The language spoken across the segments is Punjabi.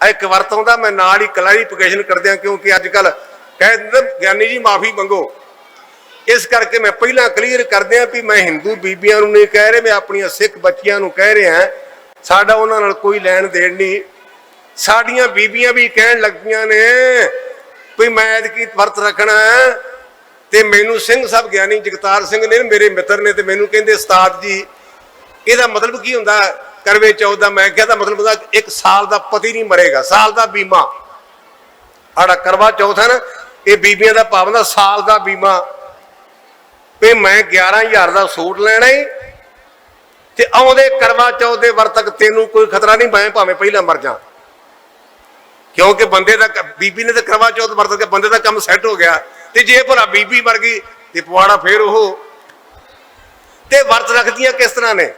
ਆ ਇੱਕ ਵਰਤ ਮੈਂ ਨਾਲ ਹੀ ਕਲੈਰੀਫਿਕੇਸ਼ਨ ਕਰਦਿਆਂ ਕਿਉਂਕਿ ਅੱਜ ਕੱਲ ਕਹਿ ਦਿੰਦੇ ਗਿਆਨੀ ਜੀ ਮਾਫੀ ਮੰਗੋ। ਇਸ ਕਰਕੇ ਮੈਂ ਪਹਿਲਾਂ ਕਲੀਅਰ ਕਰਦਿਆਂ ਵੀ ਮੈਂ ਹਿੰਦੂ ਬੀਬੀਆਂ ਨੂੰ ਨਹੀਂ ਕਹਿ ਰਿਹਾ, ਮੈਂ ਆਪਣੀਆਂ ਸਿੱਖ ਬੱਚੀਆਂ ਨੂੰ ਕਹਿ ਰਿਹਾ ਸਾਡਾ ਉਹਨਾਂ ਨਾਲ ਕੋਈ ਲੈਣ ਦੇਣ ਨਹੀਂ। ਸਾਡੀਆਂ ਬੀਬੀਆਂ ਵੀ ਕਹਿਣ ਲੱਗੀਆਂ ਨੇ ਵੀ ਮੈਂ ਐਤਕੀ ਵਰਤ ਰੱਖਣਾ ਤੇ ਮੈਨੂੰ ਸਿੰਘ ਸਾਹਿਬ ਗਿਆਨੀ ਜਗਤਾਰ ਸਿੰਘ ਨੇ, ਮੇਰੇ ਮਿੱਤਰ ਨੇ ਤੇ ਮੈਨੂੰ ਕਹਿੰਦੇ ਉਸਤਾਦ ਜੀ, ਇਹਦਾ ਮਤਲਬ ਕੀ ਹੁੰਦਾ? ਕਰਵੇ ਚੌਥ ਦਾ, ਮੈਂ ਕਿਹਾ ਦਾ ਮਤਲਬ ਹੁੰਦਾ ਇੱਕ ਸਾਲ ਦਾ ਪਤੀ ਨਹੀਂ ਮਰੇਗਾ, ਸਾਲ ਦਾ ਬੀਮਾ। ਸਾਡਾ ਕਰਵਾ ਚੌਥ ਹੈ ਨਾ, ਇਹ ਬੀਬੀਆਂ ਦਾ ਭਾਵ ਦਾ ਸਾਲ ਦਾ ਬੀਮਾ। ਵੀ ਮੈਂ 11000 ਦਾ ਸੂਟ ਲੈਣਾ ਈ, ਤੇ ਆਉਂਦੇ ਕਰਵਾ ਚੌਥ ਦੇ ਵਰ ਤੱਕ ਤੈਨੂੰ ਕੋਈ ਖਤਰਾ ਨਹੀਂ, ਮੈਂ ਭਾਵੇਂ ਪਹਿਲਾਂ ਮਰ ਜਾ। ਕਿਉਂਕਿ ਬੰਦੇ ਦਾ ਬੀਬੀ ਨੇ ਤਾਂ ਕਰਵਾ ਚੌਥ ਵਰਤ ਕੇ ਬੰਦੇ ਦਾ ਕੰਮ ਸੈੱਟ ਹੋ ਗਿਆ। ਤੇ ਜੇ ਭਲਾ ਬੀਬੀ ਮਰ ਗਈ, ਤੇ ਪਵਾੜਾ ਫੇਰ ਉਹ। ਤੇ ਵਰਤ ਰੱਖਦੀਆਂ ਕਿਸ ਤਰ੍ਹਾਂ ਨੇ?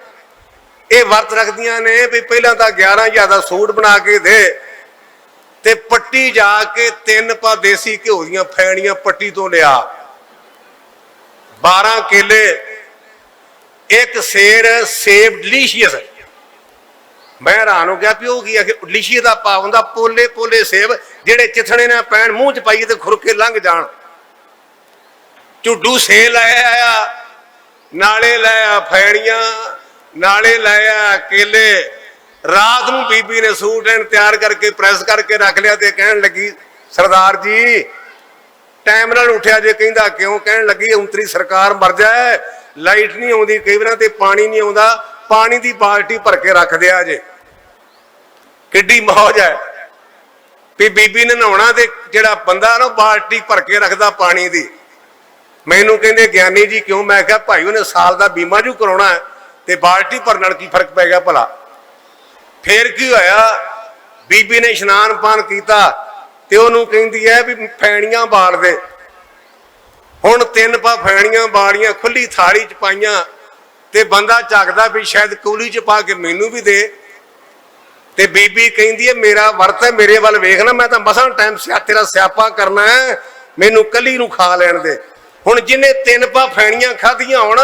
ਇਹ ਵਰਤ ਰੱਖਦੀਆਂ ਨੇ ਵੀ ਪਹਿਲਾਂ ਤਾਂ 11000 ਦਾ ਸੂਟ ਬਣਾ ਕੇ ਦੇ ਤੇ ਪੱਟੀ ਜਾ ਕੇ ਤਿੰਨ ਪਾ ਦੇਸੀ ਘਿਓ ਦੀਆਂ ਫੈਣੀਆਂ ਪੱਟੀ ਤੋਂ ਲਿਆ। 12 ਕੇਲੇ, ਇੱਕ ਸੇਰ, ਸੇਬ, ਡਿਲੀਸ਼ੀਅਸ। ਮੈਂ ਹੈਰਾਨ ਹੋ ਗਿਆ ਵੀ ਉਹ ਕੀ ਆ ਕਿ ਡਿਲੀਸ਼ੀਅਸ ਦਾ ਪਾ ਹੁੰਦਾ, ਪੋਲੇ ਪੋਲੇ ਸੇਬ ਜਿਹੜੇ ਚਿਥਣੇ ਨਾਲ ਪੈਣ ਮੂੰਹ ਚ ਪਾਈਏ ਤੇ ਖੁਰਕੇ ਲੰਘ ਜਾਣ। ਝੁੱਡੂ ਸੇ ਲੈ ਆਇਆ, ਨਾਲੇ ਲੈ ਆ ਫੈਣੀਆਂ। ਨਾਲੇ ਲਾਇਆ ਕੇਲੇ। ਰਾਤ ਨੂੰ ਬੀਬੀ ਨੇ ਸੂਟ ਐਨ ਤਿਆਰ ਕਰਕੇ ਪ੍ਰੈਸ ਕਰਕੇ ਰੱਖ ਲਿਆ ਤੇ ਕਹਿਣ ਲੱਗੀ, ਸਰਦਾਰ ਜੀ, ਟਾਈਮ ਨਾਲ ਉੱਠਿਆ ਜੇ ਕਹਿੰਦਾ, ਕਿਉਂ ਕਹਿਣ ਲੱਗੀ ਉਂਤਰੀ ਸਰਕਾਰ ਮਰ ਜਾਏ, ਲਾਈਟ ਨਹੀਂ ਆਉਂਦੀ, ਕਈ ਵਾਰਾਂ ਤੇ ਪਾਣੀ ਨਹੀਂ ਆਉਂਦਾ, ਪਾਣੀ ਦੀ ਬਾਲਟੀ ਭਰ ਕੇ ਰੱਖ ਦਿਆ ਜੇ। ਕਿੱਡੀ ਮੌਜ ਹੈ। ਵੀ ਬੀਬੀ ਨੇ ਨਹਾਉਣਾ ਤੇ ਜਿਹੜਾ ਬੰਦਾ ਨਾ, ਉਹ ਬਾਲਟੀ ਭਰ ਕੇ ਰੱਖਦਾ ਪਾਣੀ ਦੀ। ਮੈਨੂੰ ਕਹਿੰਦੇ, ਗਿਆਨੀ ਜੀ, ਕਿਉਂ? ਮੈਂ ਕਿਹਾ, ਭਾਈ, ਉਹਨੇ ਸਾਲ ਦਾ ਬੀਮਾ ਜੂ ਕਰਾਉਣਾ ਹੈ। ਤੇ ਬਾਲਟੀ ਭਰਨ ਨਾਲ ਕੀ ਫ਼ਰਕ ਪੈ ਗਿਆ ਭਲਾ? ਫੇਰ ਕੀ ਹੋਇਆ? ਬੀਬੀ ਨੇ ਇਸ਼ਨਾਨ ਪਾਨ ਕੀਤਾ ਤੇ ਉਹਨੂੰ ਕਹਿੰਦੀ ਹੈ ਵੀ ਫੈਣੀਆਂ ਬਾਲ ਦੇ। ਹੁਣ ਤਿੰਨ ਪਾ ਫੈਣੀਆਂ ਬਾਲੀਆਂ ਖੁੱਲੀ ਥਾਲੀ ਚ ਪਾਈਆਂ ਤੇ ਬੰਦਾ ਝੱਕਦਾ ਵੀ ਸ਼ਾਇਦ ਕੂਲੀ ਚ ਪਾ ਕੇ ਮੈਨੂੰ ਵੀ ਦੇ। ਤੇ ਬੀਬੀ ਕਹਿੰਦੀ ਹੈ, ਮੇਰਾ ਵਰਤ ਹੈ, ਮੇਰੇ ਵੱਲ ਵੇਖ ਨਾ, ਮੈਂ ਤਾਂ ਮਸਾਂ ਟਾਈਮ ਸਿਆ, ਤੇਰਾ ਸਿਆਪਾ ਕਰਨਾ ਹੈ, ਮੈਨੂੰ ਕੱਲੀ ਨੂੰ ਖਾ ਲੈਣ ਦੇ। ਹੁਣ ਜਿਨੇ ਤਿੰਨ ਪਾ ਫੈਣੀਆਂ ਖਾਧੀਆਂ ਹੋਣ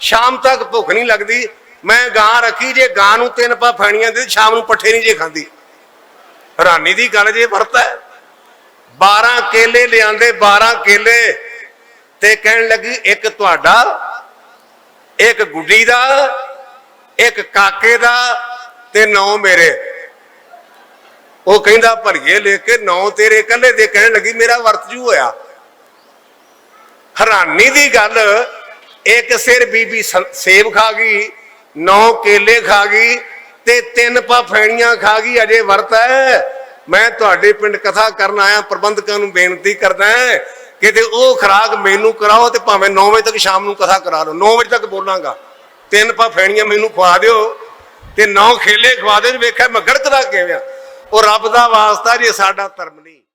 ਸ਼ਾਮ ਤੱਕ ਭੁੱਖ ਨਹੀਂ ਲੱਗਦੀ। ਮੈਂ ਗਾਂ ਰੱਖੀ, ਜੇ ਗਾਂ ਨੂੰ ਤਿੰਨ ਪਾ ਫੈਣੀਆਂ ਦੇ, ਸ਼ਾਮ ਨੂੰ ਪੱਠੇ ਨਹੀਂ ਜੇ ਖਾਂਦੀ। ਹੈਰਾਨੀ ਦੀ ਗੱਲ ਜੇ ਵਰਤ। ਹੈ 12 ਕੇਲੇ ਲਿਆਂਦੇ 12 ਕੇਲੇ ਤੇ ਕਹਿਣ ਲੱਗੀ, ਇੱਕ ਤੁਹਾਡਾ, ਇੱਕ ਗੁੱਡੀ ਦਾ, ਇੱਕ ਕਾਕੇ ਦਾ ਤੇ ਨੌ ਮੇਰੇ। ਉਹ ਕਹਿੰਦਾ, ਭਰੀਏ ਲੈ ਕੇ ਨੌ ਤੇਰੇ ਇਕੱਲੇ ਦੇ। ਕਹਿਣ ਲੱਗੀ, ਮੇਰਾ ਵਰਤ ਜੂ ਹੋਇਆ। ਹੈਰਾਨੀ ਦੀ ਗੱਲ ਇੱਕ ਸਿਰ ਬੀਬੀ ਸੇਬ ਖਾ ਗਈ, ਨੌ ਕੇਲੇ ਖਾ ਗਈ ਤੇ ਤਿੰਨ ਪਾਫੈਣੀਆਂ ਖਾ ਗਈ, ਅਜੇ ਵਰਤ ਹੈ ਮੈਂ ਤੁਹਾਡੇ ਪਿੰਡ ਕਥਾ ਕਰਨ ਆਇਆ ਪ੍ਰਬੰਧਕਾਂ ਨੂੰ ਬੇਨਤੀ ਕਰਦਾ ਹਾਂ ਕਿਤੇ ਉਹ ਖਰਾਕ ਮੈਨੂੰ ਕਰਾਓ ਤੇ ਭਾਵੇਂ 9 ਵਜੇ ਤੱਕ ਸ਼ਾਮ ਨੂੰ ਕਥਾ ਕਰਾ ਲਓ 9 ਵਜੇ ਤੱਕ ਬੋਲਾਂਗਾ। ਤਿੰਨ ਪਾ ਫੈਣੀਆਂ ਮੈਨੂੰ ਖਵਾ ਦਿਓ ਤੇ ਨੌ ਖੇਲੇ ਖਵਾ ਦਿਓ ਵੇਖਿਆ ਮੈਂ ਗੜਕਦਾ ਕਿਵੇਂ ਉਹ ਰੱਬ ਦਾ ਵਾਸਤਾ ਜੇ ਸਾਡਾ ਧਰਮ ਨਹੀਂ।